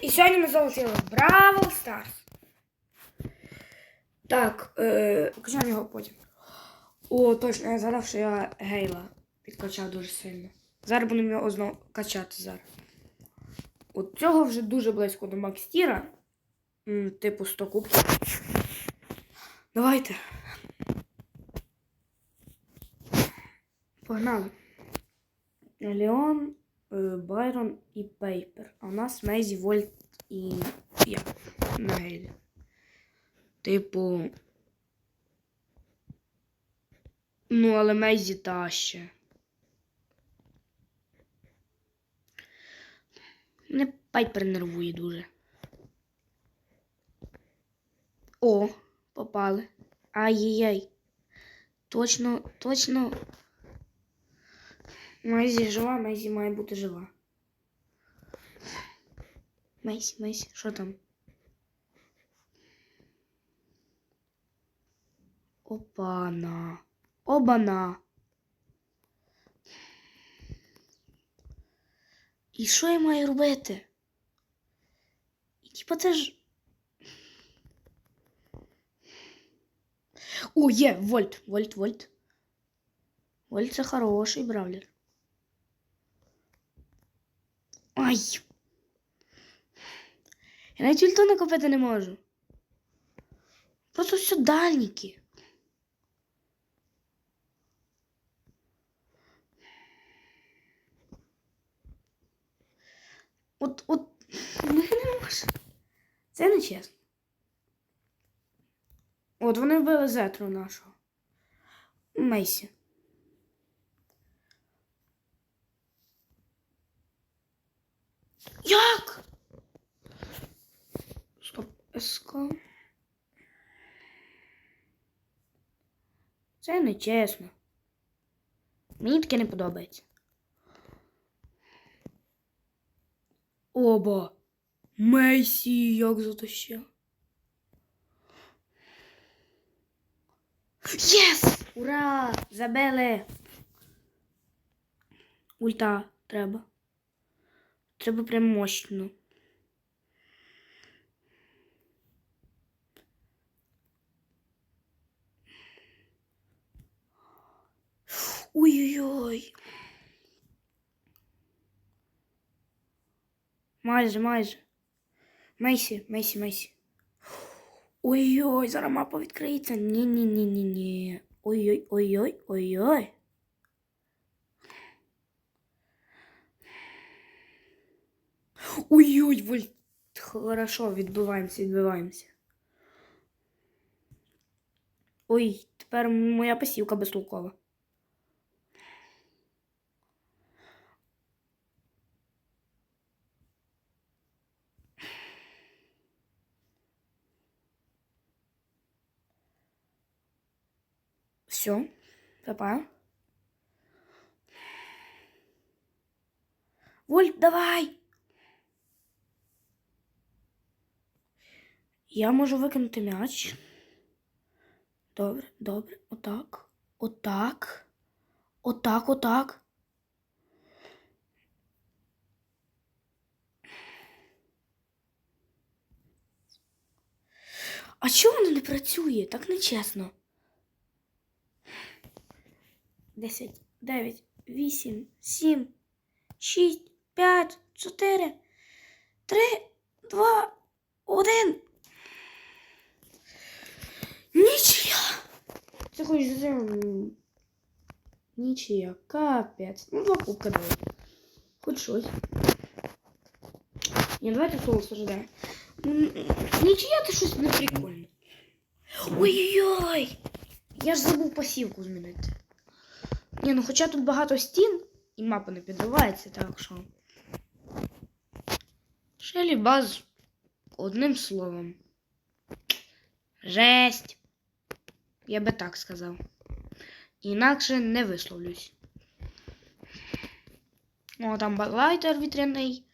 І сьогодні ми залетіли в Бравл Старс. Так, е, покажемо його потім. О, точно, я згадав, що я Гейла підкачав дуже сильно. Зараз будемо його знову качати зараз. От цього вже дуже близько до Макстіра. Типу 100 кубків. Давайте. Погнали. Леон, Байрон і Пейпер. А у нас Мейзі, Вольт і я на. Типу. Ну, але Мейзі та ще. Не Пайпер нервує дуже. О, попали. Ай-яй-яй. Точно, точно. Мейзі жива, Мейзі має бути жива. Мейсі, Мейсі, що там? Опана. Обана. І що я маю робити? І типа це ж. О, є, Вольт, Вольт, Вольт. Вольт це хороший бравлер. Ай. Я навіть ульту накопити не можу. Просто все дальніки. От, от, ну не можу. Це не чесно. От вони вбили зетру нашого. Мейсі. Як? Стоп, СК. Це не чесно. Мені таке не подобається. Оба. Мейсі, як затащив. Єс! Ура! Забили! Ульта треба. Треба прям мощно. Ой-ой-ой. Майже, майже. Мейсі, Мейсі, Мейсі. Ой-ой, зараз мапа відкриється. Ні-ні-ні-ні-ні. Ой-ой, ой-ой, Вольт. Хорошо, відбиваємося, відбиваємося. Ой, тепер моя пасівка безтолкова. Все, папа. Вольт, давай! Я можу викинути м'яч. Добре, добре. Отак. Отак. Отак, отак. А чого воно не працює? Так нечесно. 10, 9, 8, 7, 6, 5, 4, 3, Це хоч за м, Нічия, капець. Ну, кубка дали. Хоч щось. Ні, давайте соус ожидаємо. М, Нічия це щось не прикольне. Ой-ой-ой! Я ж забув пасівку змінити. Ні, ну хоча тут багато стін і мапа не підривається, так що. Шелі баз одним словом. Жесть. Я би так сказав. Інакше не висловлюсь. О, там балайтер вітряний,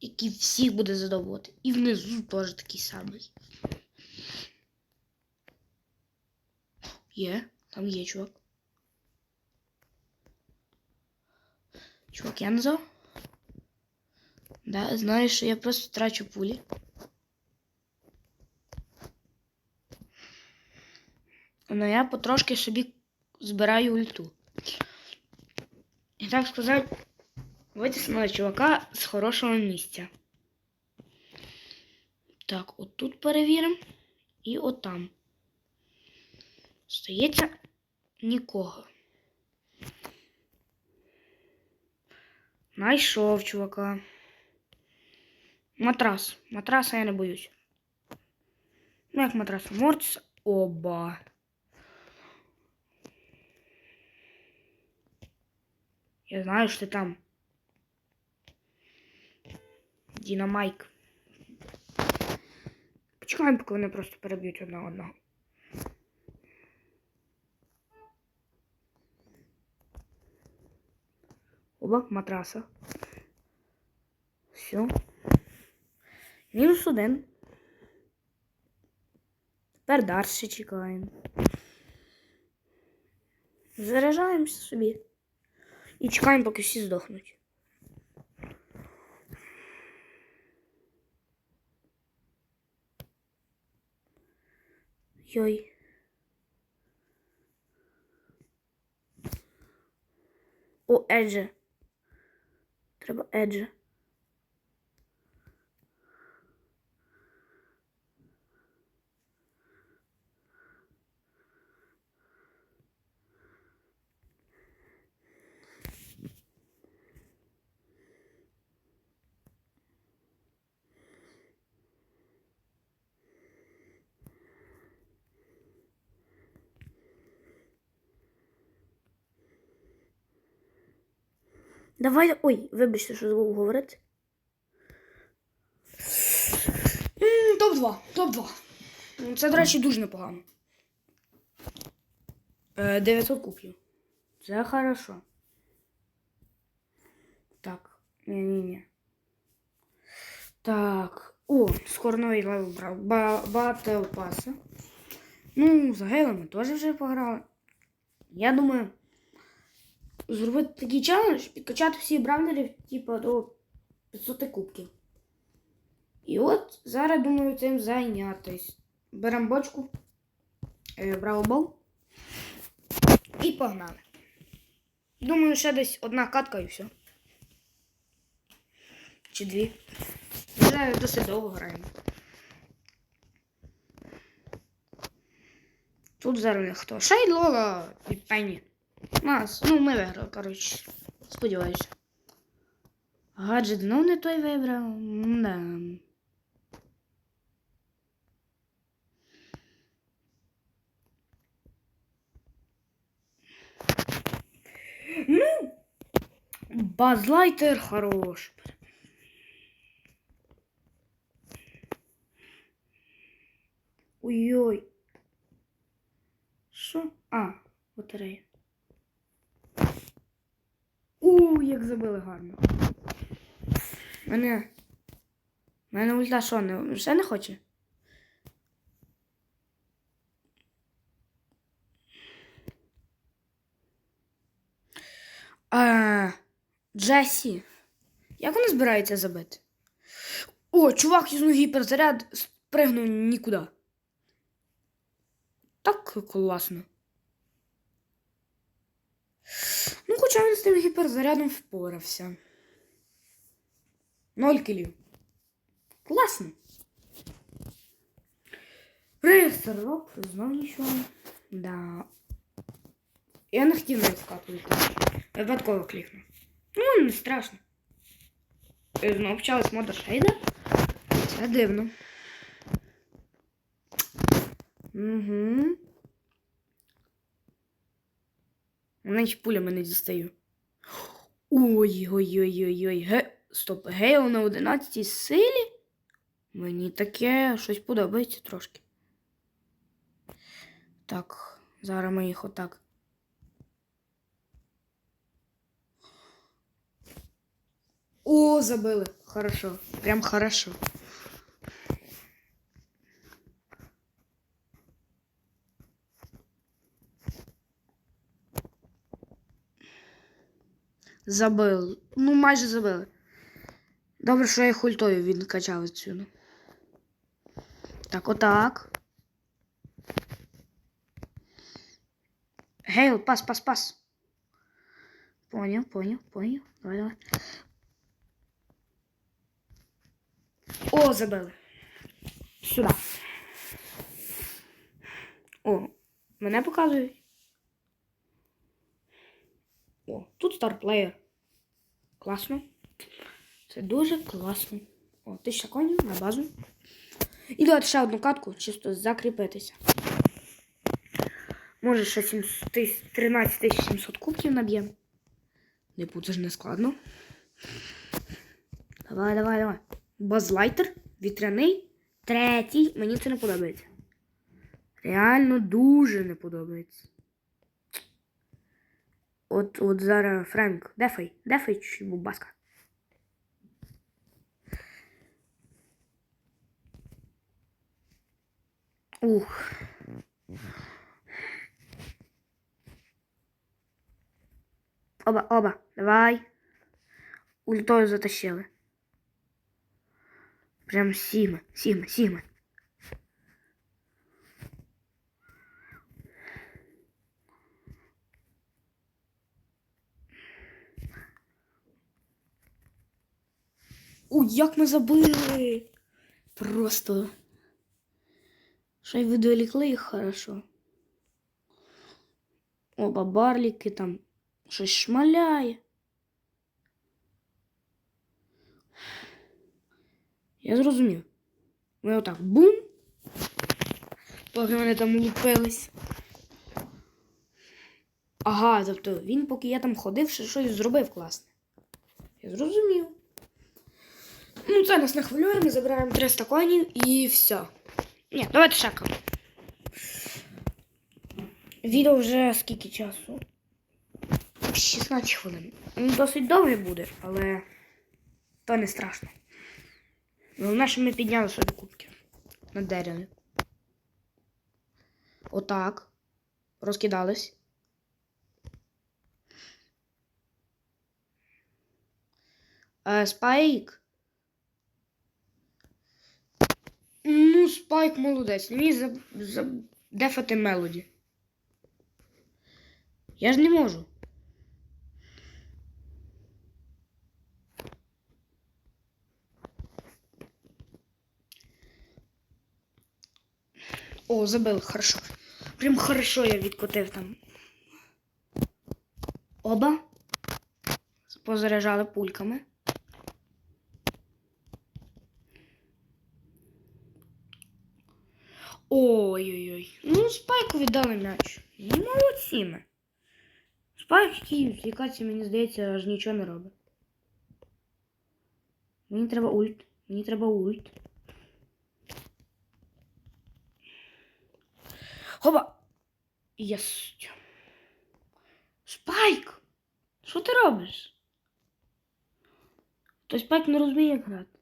який всіх буде задоволити. І внизу теж такий самий. Є, там є чувак. Чувак, я назвав? Да, знаєш, я просто трачу пулі. Ну я потрошки собі збираю ульту. І так сказати, витиснула чувака з хорошого місця. Так, отут перевіримо. І отам. Стається нікого. Найшов чувака. Матрас. Матраса я не боюсь. Ну, як матрас Мортіс. Оба. Я знаю, що ти там. Дінамайк. Почекаємо, поки вони просто переб'ють одне одного. Оба матраса. Все. Мінус один. Тепер далі чекаємо. Заряджаємося собі. І чекаємо, поки всі здохнуть. Йой. О, Едже. Треба Едже. Давай. Ой, вибачте, що забув говорити. Топ-2, топ-2. Це, до речі, дуже непогано. Е, 900 купів. Це хорошо. Так, ні-ні-ні. Так. О, скоро новий левел брав. Ба Батл паса. Ну, за гейлами теж вже пограли. Я думаю, зробити такий челендж, підкачати всі бравлерів, типу, до 500 кубків. І от зараз думаю цим зайнятися. Беремо бочку, е, браво бол. І погнали. Думаю, ще десь одна катка і все. Чи дві. Вже досить довго граємо. Тут зараз хто? Шей Лола і Пенні. Нас, ну ми виграли, коротше. Сподіваюся. Гаджет знов не той вибрав. Да. Ну, Базлайтер хорош. Ой-ой. Що? А, батарея. У, як забили гарно. Мене. Мене ульта що, не, ще не хоче? А, Джесі. Як вона збирається забити? О, чувак із гіперзаряд спригнув нікуди. Так класно. Ну, хоча він гіперзарядом впорався. Ноль кілів. Класно. Рейсерок, знов нічого. Да. Я не хотів навіть скатувати. Випадково клікнув. Ну, не страшно. І Знову почалась мода шейда. Це дивно. Угу. Навіть пулями не дістаю. Ой-ой-ой-ой-ой. Ге... Стоп, Гейл на 11 силі? Мені таке щось подобається трошки. Так, зараз ми їх отак. О, забили. Хорошо. Прям хорошо. Забили. Ну, майже забили. Добре, що я хультою відкачав відсюди. Так, отак. Гейл, пас, пас, пас. Поняв, поняв, поняв. Давай, давай. О, забили. Сюди. О, мене показують. О, тут старплеєр. Класно. Це дуже класно. О, тисяча конів на базу. І давайте ще одну катку, чисто закріпитися. Може, ще 700 тис- 13 700 кубків наб'ємо. Не буде ж не складно. Давай, давай, давай. Базлайтер, вітряний, третій. Мені це не подобається. Реально дуже не подобається. От, от зараз Френк, дефай, дефай чуть будь ласка. Ух. Оба, оба, давай. Ультою затащили. Прям сіме, сіме, сіме. У, як ми забили! Просто. Ще й відволікли їх хорошо. Оба барліки там щось шмаляє. Я зрозумів. Ми отак бум. Поки вони там лупились. Ага, тобто він, поки я там ходив, щось зробив класне. Я зрозумів. Ну, це нас не хвилює, ми забираємо 300 конів і все. Ні, давайте шакаємо. Відео вже скільки часу? 16 хвилин. Ну, Досить довге буде, але то не страшно. Головне, що ми підняли собі кубки на дереві. Отак. Розкидались. Е, спайк. Спайк молодець. Міг за, за, дефати мелоді. Я ж не можу. О, забил, хорошо. Прям хорошо я відкотив там. Оба. Позаряджали пульками. Ой-ой-ой. Ну, спайку віддали м'яч. Ну, молодці ми. Спайк, який цій мені здається, аж нічого не робить. Мені треба ульт. Мені треба ульт. Хоба! Єсть. Спайк! Що ти робиш? Той спайк не розуміє, грати.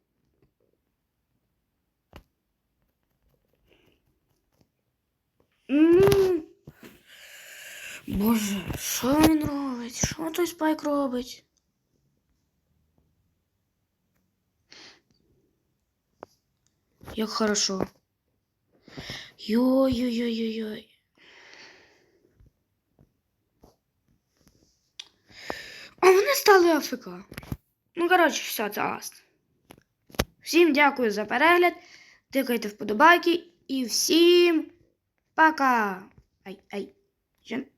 Боже, що він робить? Що той спайк робить? Як хорошо. Йой-йой-йой-йой. А вони стали АФК. Ну, коротше, все, це ласт. Всім дякую за перегляд. Тикайте вподобайки і всім пока. Ай, ай. Жен-